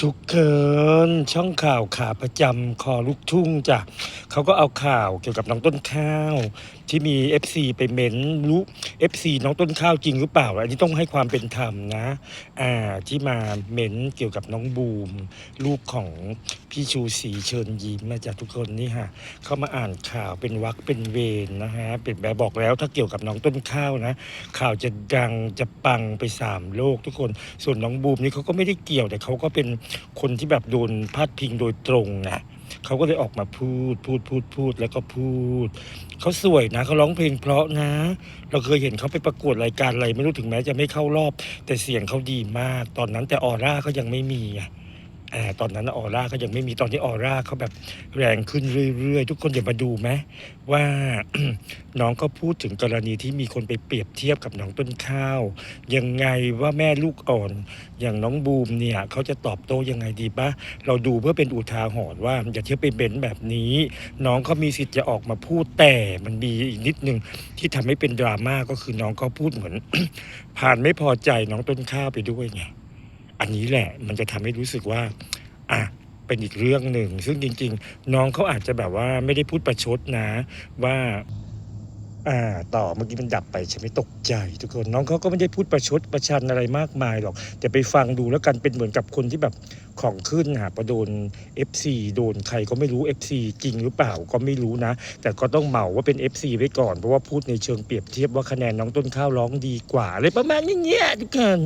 ทุกเคินช่องข่าวขาประจำคอลูกทุ่งจ้ะเขาก็เอาข่าวเกี่ยวกับน้องต้นข้าว ที่มี FC ไปเม้นรู้ FC น้องต้นข้าวจริงหรือเปล่า อันนี้ต้องให้ความเป็นธรรมนะ อ่าที่มาเม้นเกี่ยวกับน้องบูม ลูกของพี่ชูศรีเชิญยิ้มมาจากทุกคนนี่ฮะเข้ามาอ่านข่าวเป็นวักเป็นเวรนะฮะเป็นแบบบอกแล้วถ้าเกี่ยวกับน้องต้นข้าวนะ ข่าวจะดังจะปังไปสามโลกทุกคน ส่วนน้องบูมนี่เขาก็ไม่ได้เกี่ยวแต่เขาก็เป็นคนที่แบบโดนพาดพิงโดยตรงนะ เขาก็เลยออกมาพูดพูดพูดพูดแล้วก็พูด เขาสวยนะเขาร้องเพลงเพราะนะ เราเคยเห็นเขาไปประกวดรายการอะไรไม่รู้ถึงแม้จะไม่เข้ารอบ แต่เสียงเขาดีมาก ตอนนั้นแต่ออร่าเขายังไม่มีอะ ตอนนั้นออร่าเขายังไม่มีตอนที่ออร่าเขาแบบแรงขึ้นเรื่อยๆ ทุกคนอย่ามาดูไหมว่าน้องก็พูดถึงกรณีที่มีคนไปเปรียบเทียบกับน้องต้นข้าว ยังไงว่าแม่ลูกอ่อนอย่างน้องบูมเนี่ยเขาจะตอบโต้ยังไงดีปะเราดูเพื่อเป็นอุทาหรณ์ว่าอย่าเที่ยวไปเบนแบบนี้ น้องเขามีสิทธิ์จะออกมาพูดแต่มันมีอีกนิดนึงที่ทำให้เป็นดราม่าก็คือน้องเขาพูดเหมือน ผ่านไม่พอใจน้องต้นข้าวไปด้วยไง อันนี้แหละมันจะทำให้รู้สึกว่าอะเป็นอีกเรื่องหนึ่ง ซึ่งจริง ๆ น้องเขาอาจจะแบบว่าไม่ได้พูดประชดนะว่าอ่าต่อเมื่อกี้มันดับไปฉันไม่ตกใจทุกคนน้องเขาก็ไม่ได้พูดประชดประชันอะไรมากมายหรอก แต่ไปฟังดูแล้วกันเป็นเหมือนกับคนที่แบบของขึ้นหาประโดน FC โดนใครก็ไม่รู้ FC จริงหรือเปล่าก็ไม่รู้นะ แต่ก็ต้องเหมาว่าเป็น FC ไว้ก่อนเพราะว่าพูดในเชิงเปรียบเทียบว่าคะแนนน้องต้นข้าวร้องดีกว่าอะไรประมาณอย่างเงี้ยทุกคน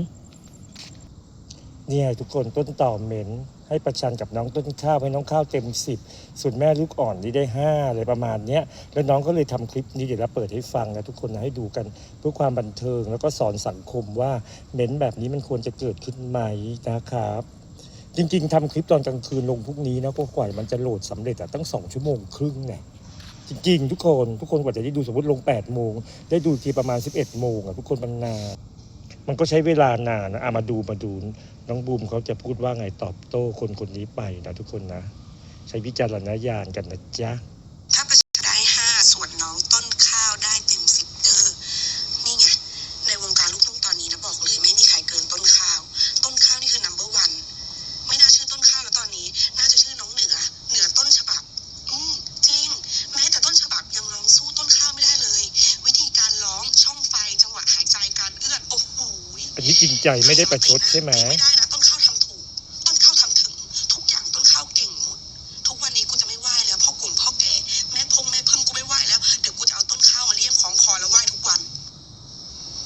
เนี่ยทุกคนต้นต่อเหม็น ให้ประชันกับน้องต้นข้าวให้น้องข้าวเต็มสิบส่วนแม่ลูกอ่อนนี่ได้ห้าอะไรประมาณเนี้ยแล้วน้องก็เลยทำคลิปนี้เดี๋ยวเราเปิดให้ฟังนะทุกคนนะให้ดูกันเพื่อความบันเทิงแล้วก็สอนสังคมว่าเหม้นแบบนี้มันควรจะเกิดขึ้นไหมนะครับจริงๆทำคลิปตอนกลางคืนลงพรุ่งนี้นะก็กว่ามันจะโหลดสำเร็จอะตั้งสองชั่วโมงครึ่งเนี่ยจริงๆ ทุกคนทุกคนกว่าจะได้ดูสมมติลง8ปดโมงได้ดูทีประมาณ 11บเอ็ดโมงอะทุกคนมันนาน มันก็ใช้เวลานานนะอะมาดูมาดูน้องบูมเขาจะพูดว่าไงตอบโต้คนคนนี้ไปนะทุกคนนะ ใช้วิจารณญาณกันนะจ๊ะ จริงใจไม่ได้ประชดใช่ไหมไม่ได้นะต้นข้าวทำถูกต้นข้าวทำถึง ทุกอย่างต้นข้าวเก่งหมด ทุกวันนี้กูจะไม่ไหว้แล้วพ่อกลุ่มพ่อแก่แม่พงแม่พึ่งกูไม่ไหว้แล้วเดี๋ยวกูจะเอาต้นข้าวมาเลี่ยมของคอแล้วไหว้ทุกวัน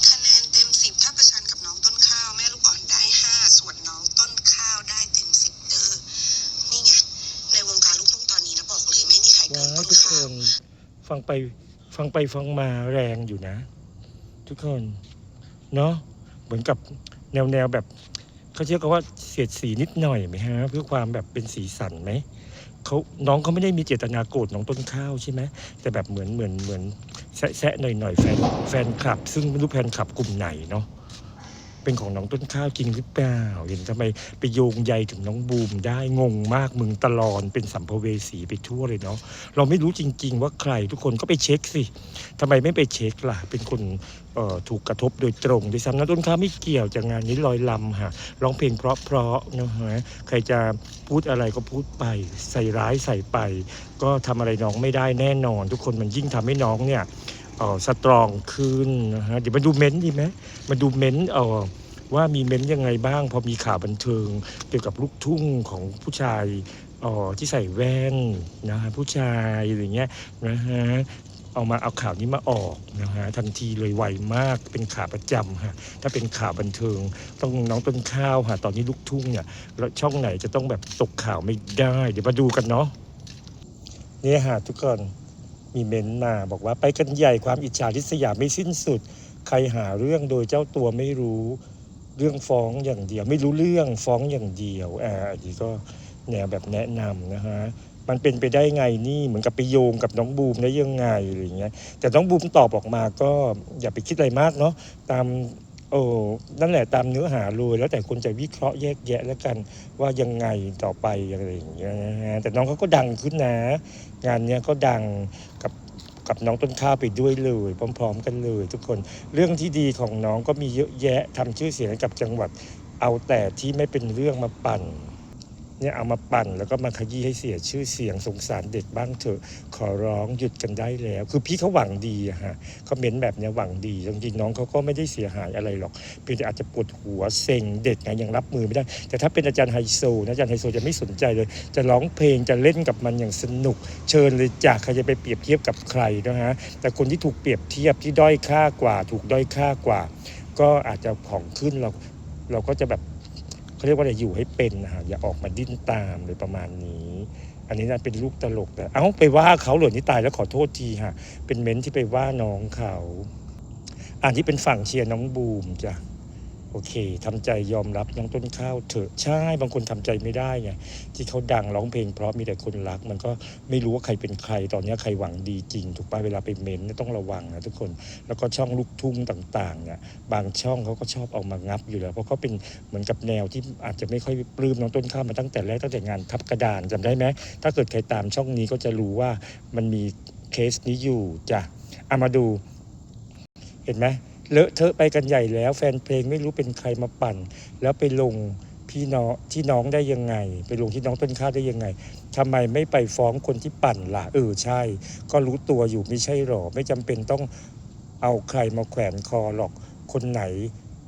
คะแนนเต็มสิบถ้าประชันกับน้องต้นข้าวแม่ลูกอ่อนได้ห้าส่วนน้องต้นข้าวได้เต็มสิบเด้อนี่ไงในวงการลูกทุ่งตอนนี้นะบอกเลยไม่มีใครเกิว้านต้นทุกคข้าวน ฟังไปฟังไปฟังมาแรงอยู่นะ ทุกคน เนาะ เหมือนกับแนวแนวแบบเขาเชื่อกันว่าเสียดสีนิดหน่อยไหมฮะเพื่อความแบบเป็นสีสันไหมเขาน้องเขาไม่ได้มีเจตนาโกรธน้องต้นข้าวใช่ไหมแต่แบบเหมือนเหมือนเหมือนแซะแซะหน่อยหน่อยแฟนแฟนคลับ ซึ่งไม่รู้แฟนคลับกลุ่มไหนเนาะ เป็นของน้องต้นข้าวจริงหรือเปล่าเห็นทำไมไปโยงใยถึงน้องบูมได้งงมากมึงตลอดเป็นสัมภเวสีไปทั่วเลยเนาะเราไม่รู้จริง ๆ ว่าใครทุกคนก็ไปเช็คสิทำไมไม่ไปเช็คล่ะ เป็นคนถูกกระทบโดยตรงด้วยซ้ำนะต้นข้าวไม่เกี่ยวจากงานนี้ลอยลำฮะร้องเพลงเพราะๆนะฮะใครจะพูดอะไรก็พูดไป ใส่ร้ายใส่ไป ก็ทำอะไรน้องไม่ได้แน่นอน ทุกคนมันยิ่งทำให้น้องเนี่ย เออสตรองขึ้นนะฮะเดี๋ยวมาดูเม้นต์ดีไหมมาดูเม้นต์เออว่ามีเม้นต์ยังไงบ้าง พอมีข่าวบันเทิง เกี่ยวกับลูกทุ่งของผู้ชายอ๋อที่ใส่แว่นนะฮะผู้ชายอะไรเงี้ยนะฮะเอามาเอาข่าวนี้มาออกนะฮะทันทีเลยไวมากเป็นข่าวประจำฮะถ้าเป็นข่าวบันเทิง ต้องน้องต้นข้าวฮะตอนนี้ลูกทุ่งเนี่ยแล้วช่องไหนจะต้องแบบตกข่าวไม่ได้ เดี๋ยวมาดูกันเนาะเนี่ยฮะทุกคน มีเมนต์มาบอกว่าไปกันใหญ่ความอิจฉาริษยาไม่สิ้นสุด ใครหาเรื่องโดยเจ้าตัวไม่รู้เรื่องฟ้องอย่างเดียว ไม่รู้เรื่องฟ้องอย่างเดียวอ่าอันนี้ก็แนวแบบแนะนำนะฮะมันเป็นไปได้ไงนี่เหมือนกับไปโยงกับน้องบูมได้ยังไงอะไรอย่างเงี้ยแต่น้องบูมตอบออกมาก็อย่าไปคิดอะไรมากเนาะตาม โอ้นั่นแหละตามเนื้อหาเลยแล้วแต่คนจะวิเคราะห์แยกแยะแล้วกันว่ายังไงต่อไปอะไรอย่างเงี้ยนะฮะแต่น้องเขาก็ดังขึ้นนะ งานเนี้ยก็ดังกับกับน้องต้นข้าวไปด้วยเลย พร้อม ๆ กันเลย ทุกคนเรื่องที่ดีของน้องก็มีเยอะแยะทำชื่อเสียงให้กับจังหวัด เอาแต่ที่ไม่เป็นเรื่องมาปั่น เนี่ยเอามาปั่นแล้วก็มาขยี้ให้เสียชื่อเสียงสงสารเด็กบ้างเถอะขอร้องหยุดกันได้แล้ว คือพี่เขาหวังดีอะฮะเขาเม้นแบบเนี้ยหวังดีจริงๆน้องเขาก็ไม่ได้เสียหายอะไรหรอกเพียงแต่อาจจะปวดหัวเซ็งเด็กไงยังรับมือไม่ได้ แต่ถ้าเป็นอาจารย์ไฮโซนะอาจารย์ไฮโซจะไม่สนใจเลย จะร้องเพลงจะเล่นกับมันอย่างสนุก เชิญเลยจากใครจะไปเปรียบเทียบกับใครนะฮะแต่คนที่ถูกเปรียบเทียบที่ด้อยค่ากว่า ถูกด้อยค่ากว่า ก็อาจจะของขึ้นเราเราก็จะแบบ เขาเรียกว่าอะไรอยู่ให้เป็นนะฮะอย่าออกมาดิ้นตามเลยประมาณนี้ อันนี้นะเป็นลูกตลกแต่เอ้าไปว่าเขาเหรอนี่ตายแล้วขอโทษทีฮะเป็นเม้นที่ไปว่าน้องเขา อันที่เป็นฝั่งเชียร์น้องบูมจ้ะ โอเคทำใจยอมรับน้องต้นข้าวเถอะใช่บางคนทำใจไม่ได้ไงที่เขาดังร้องเพลง เพราะมีแต่คนรัก มันก็ไม่รู้ว่าใครเป็นใครตอนนี้ใครหวังดีจริง ถูกป่ะเวลาไปเม้นต้องระวังนะทุกคนแล้วก็ช่องลูกทุ่งต่างๆเนี่ยบางช่องเขาก็ชอบเอามางับอยู่แล้ว เพราะเขาเป็นเหมือนกับแนวที่อาจจะไม่ค่อยปลื้มน้องต้นข้าวมาตั้งแต่แรกตั้งแต่งานทับกระดานจำได้ไหมถ้าเกิดใครตามช่องนี้ก็จะรู้ว่ามันมีเคสนี้อยู่จ้ะเอามาดู เห็นไหม เลอะเทอะไปกันใหญ่แล้ว แฟนเพลงไม่รู้เป็นใครมาปั่น แล้วไปลงพี่น้องที่น้องได้ยังไง ไปลงที่น้องต้นข้าวได้ยังไงทำไมไม่ไปฟ้องคนที่ปั่นล่ะเออใช่ ก็รู้ตัวอยู่ไม่ใช่หรอ ไม่จำเป็นต้องเอาใครมาแขวนคอหรอกคนไหน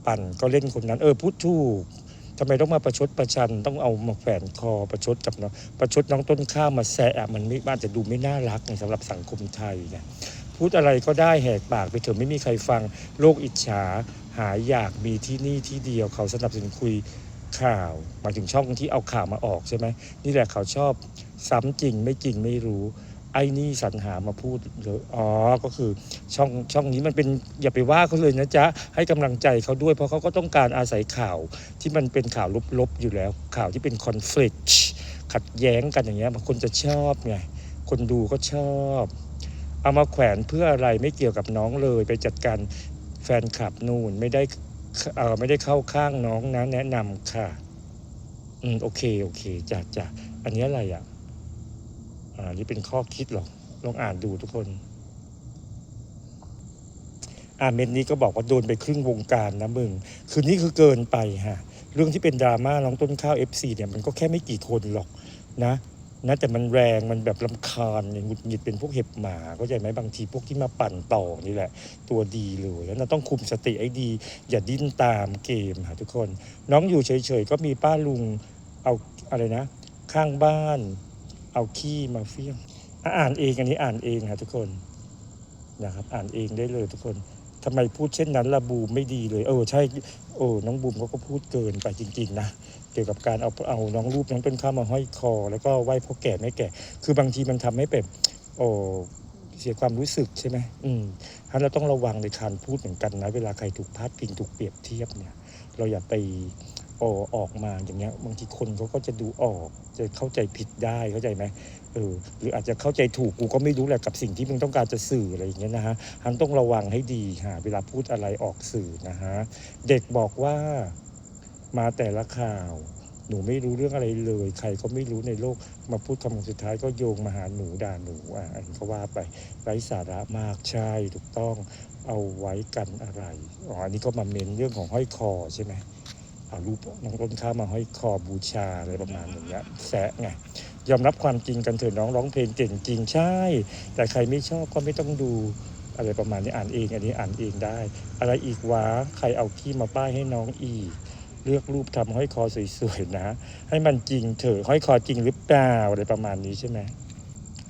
ปั่นก็เล่นคนนั้น เออพูดถูกทำไมต้องมาประชดประชันต้องเอามาแขวนคอประชดกับน้องประชดน้องต้นข้าวมาแซะมันไม่อาจจะดูไม่น่ารักไงสำหรับสังคมไทยไง พูดอะไรก็ได้แหกปากไปเถอะไม่มีใครฟังโลกอิจฉา หาอยากมีที่นี่ที่เดียวเขาสนับสนุนคุยข่าวหมายถึงช่องที่เอาข่าวมาออกใช่ไหมนี่แหละเขาชอบซ้ำจริงไม่จริงไม่รู้ไอ้นี่สรรหามาพูดเลยอ๋อ ก็คือช่องช่องนี้มันเป็นอย่าไปว่าเขาเลยนะจ๊ะ ให้กำลังใจเขาด้วย เพราะเขาก็ต้องการอาศัยข่าวที่มันเป็นข่าวลบๆอยู่แล้ว ข่าวที่เป็นคอน FLICT ขัดแย้งกันอย่างเงี้ยบางคนจะชอบไงคนดูก็ชอบ เอามาแขวนเพื่ออะไรไม่เกี่ยวกับน้องเลย ไปจัดการแฟนคลับนู่นไม่ได้เออไม่ได้เข้าข้างน้องนะแนะนำค่ะ อืมโอเคโอเคจ้ะจ้ะอันนี้อะไรอะ อ่านี่เป็นข้อคิดหรอกลองอ่านดูทุกคนอ่าเม็ดนี้ก็บอกว่าโดนไปครึ่งวงการนะมึง คือนี่คือเกินไปฮะ เรื่องที่เป็นดราม่าน้องต้นข้าว FC เนี่ยมันก็แค่ไม่กี่คนหรอกนะ นะแต่มันแรงมันแบบลำคาญเนี่ยหงุดหงิดเป็นพวกเห็บหมาเข้าใจไหมบางทีพวกที่มาปั่นต่อนี่แหละ ตัวดีเลยแล้วเราต้องคุมสติให้ดี อย่าดิ้นตามเกมค่ะทุกคน น้องอยู่เฉยๆก็มีป้าลุงเอาอะไรนะ ข้างบ้าน เอาขี้มาเฟี้ยงอะอ่านเองอันนี้อ่านเองค่ะทุกคนนะครับอ่านเองได้เลยทุกคน ทำไมพูดเช่นนั้นละบูมไม่ดีเลย เออใช่โอ้น้องบูมเขาก็พูดเกินไปจริง ๆ นะเกี่ยวกับการเอาเอาน้องรูปน้องต้นข้าวมาห้อยคอ แล้วก็ไหว้พ่อแก่แม่แก่ คือบางทีมันทำให้แบบโอ้เสียความรู้สึกใช่ไหมอืมฮะนั้นเราต้องระวังในการพูดเหมือนกันนะ เวลาใครถูกพาดพิงถูกเปรียบเทียบเนี่ย เราอย่าไป อออกมาอย่างเงี้ยบางทีคนเขาก็จะดูออกจะเข้าใจผิดได้เข้าใจไหมเออหรืออาจจะเข้าใจถูกกูก็ไม่รู้แหละกับสิ่งที่มึงต้องการจะสื่ออะไรอย่างเงี้ยนะฮะฮันต้องระวังให้ดีฮะเวลาพูดอะไรออกสื่อนะฮะเด็กบอกว่ามาแต่ละข่าว หนูไม่รู้เรื่องอะไรเลย ใครก็ไม่รู้ในโลกมาพูดคำสุดท้ายก็โยงมาหาหนูด่าหนูอะอันนี้ก็ว่าไปไร้สาระมากใช่ถูกต้องเอาไว้กันอะไรอ๋ออันนี้ก็มาเม้นเรื่องของห้อยคอใช่ไหม เอารูปน้องต้นข้าวมาห้อยคอบูชาอะไรประมาณอย่างเงี้ยแซะไงยอมรับความจริงกันเถอะน้องร้องเพลงเก่งจริงใช่ แต่ใครไม่ชอบก็ไม่ต้องดูอะไรประมาณนี้อ่านเองอันนี้อ่านเองได้ อะไรอีกวะใครเอาขี้มาป้ายให้น้องอีก เลือกรูปทำห้อยคอสวยๆนะ ให้มันจริงเถอะห้อยคอจริงหรือเปล่าอะไรประมาณนี้ใช่ไหม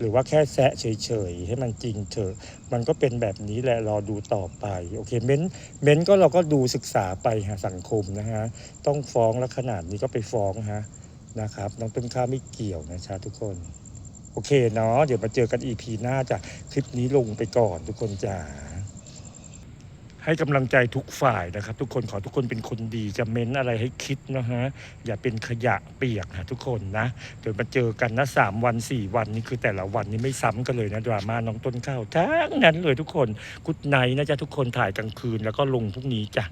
หรือว่าแค่แซะเฉยๆ ให้มันจริงเถอะ มันก็เป็นแบบนี้แหละรอดูต่อไป โอเคเม้นเม้นก็เราก็ดูศึกษาไปฮะสังคมนะฮะ ต้องฟ้องแล้วขนาดนี้ก็ไปฟ้องฮะนะครับน้องต้นข้าวไม่เกี่ยวนะชาทุกคน โอเคเนาะเดี๋ยวมาเจอกันอีพีหน้าจ้ะคลิปนี้ลงไปก่อนทุกคนจ้า ให้กำลังใจทุกฝ่ายนะครับ ทุกคนขอทุกคนเป็นคนดีจะเม้นอะไรให้คิดนะฮะอย่าเป็นขยะเปียกนะทุกคนนะเดี๋ยวมาเจอกันนะสามวันสี่วันนี่คือแต่ละวันนี่ไม่ซ้ำกันเลยนะดราม่าน้องต้นข้าวทั้งนั้นเลยทุกคนกุดไนนะจ๊ะทุกคนถ่ายกลางคืนแล้วก็ลงพรุ่งนี้จ้ะ